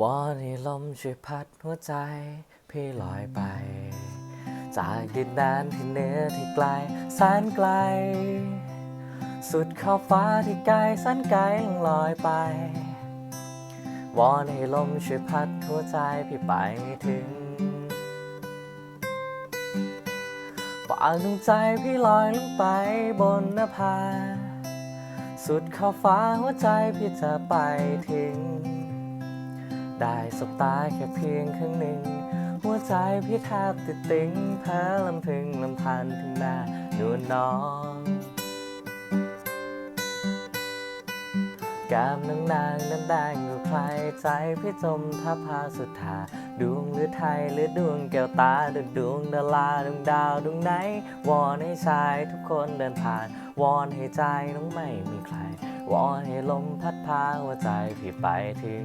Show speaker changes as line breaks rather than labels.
วอนให้ลมช่วยพัดหัวใจ พี่ลอยไป จากดินแดนที่เหนือที่ไกลแสนไกล สุดขอบฟ้าที่ไกลแสนไกลลอยไป วอนให้ลมช่วยพัดหัวใจพี่ไปถึงฝากดวงใจพี่ลอยลงไปบนนภา สุดขอบฟ้าหัวใจพี่จะไปถึง ได้สบตาแค่เพียงครึ่งหนึ่ง หัวใจพี่แทบติดติงเพ้อลำพึงลำพันถึงหน้านวลน้องก้มนางนางนั้นแดงอยู่ใครใจพี่จมทับพาสุดทาดวงหรือไทยหรือดวงแก้วตาดวงดวงดาราดวงดาวดวงไหน วอนให้ชายทุกคนเดินผ่าน วอนให้ใจน้องไม่มีใคร วอนให้ลมพัดพาหัวใจพี่ไปถึง